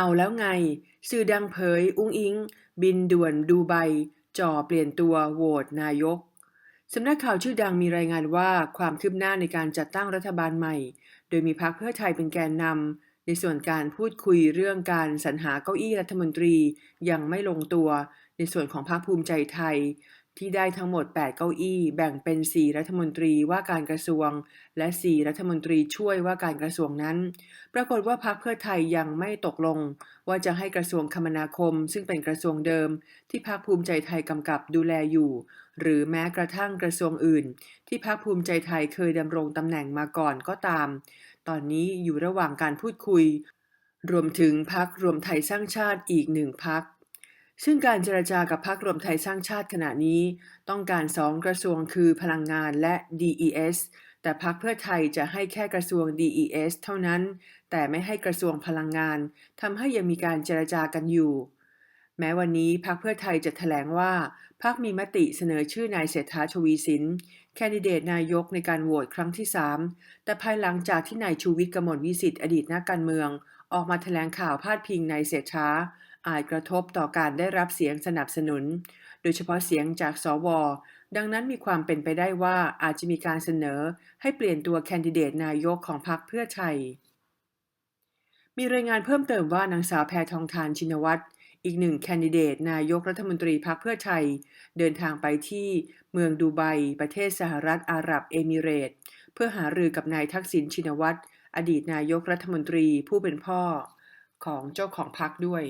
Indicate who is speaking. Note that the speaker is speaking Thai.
Speaker 1: เอาแล้วไง สื่อดังเผย อุ้งอิง บินด่วนดูไบจ่อเปลี่ยนตัวโหวตนายกสำนักข่าวชื่อดังมีรายงานว่าความคืบหน้าในการจัดตั้งรัฐบาลใหม่ โดยมีพรรคเพื่อไทยเป็นแกนนำในส่วนการพูดคุยเรื่องการสรรหาเก้าอี้รัฐมนตรียังไม่ลงตัว ในส่วนของพรรคภูมิใจไทยที่ได้ทั้งหมด 8 เก้าอี้ แบ่งเป็น 4 รัฐมนตรีว่าการกระทรวง และ 4 รัฐมนตรีช่วยว่าการกระทรวงนั้น ปรากฏว่าพรรคเพื่อไทยยังไม่ตกลง ว่าจะให้กระทรวงคมนาคม ซึ่งเป็นกระทรวงเดิม ที่พรรคภูมิใจไทยกำกับดูแลอยู่ หรือแม้กระทั่งกระทรวงอื่น ที่พรรคภูมิใจไทยเคยดำรงตำแหน่งมาก่อนก็ตาม ตอนนี้อยู่ระหว่างการพูดคุย รวมถึงพรรครวมไทยสร้างชาติอีกหนึ่งพรรค ซึ่งการเจรจากับพรรครวมไทยสร้างชาติขณะนี้ ต้องการสองกระทรวงคือพลังงานและ DES แต่พรรคเพื่อไทยจะให้แค่กระทรวง DES เท่านั้น แต่ไม่ให้กระทรวงพลังงานทำให้ยังมีการเจรจากันอยู่ แม้วันนี้พรรคเพื่อไทยจะแถลงว่าพรรคมีมติเสนอชื่อนายเศรษฐาชวีสินแคนดิเดตนายกในการโหวตครั้งที่ 3 แต่ภายหลังจากที่นายชูวิทย์กมลวิสิทธิ์อดีตนักการเมือง ออกมาแถลงข่าวพาดพิงนายเศรษฐา อาจกระทบต่อการได้รับเสียงสนับสนุน โดยเฉพาะเสียงจากสว ดังนั้นมีความเป็นไปได้ว่าอาจจะมีการเสนอให้เปลี่ยนตัวแคนดิเดตนายกของพรรคเพื่อไทย มีรายงานเพิ่มเติมว่านางสาวแพทองทานชินวัตรอีกหนึ่งแคนดิเดตนายกรัฐมนตรีพรรคเพื่อไทย เดินทางไปที่เมืองดูไบประเทศสหรัฐอาหรับเอมิเรต เพื่อหารือกับนายทักษิณชินวัตรอดีตนายกรัฐมนตรีผู้เป็นพ่อของเจ้าของพรรคด้วย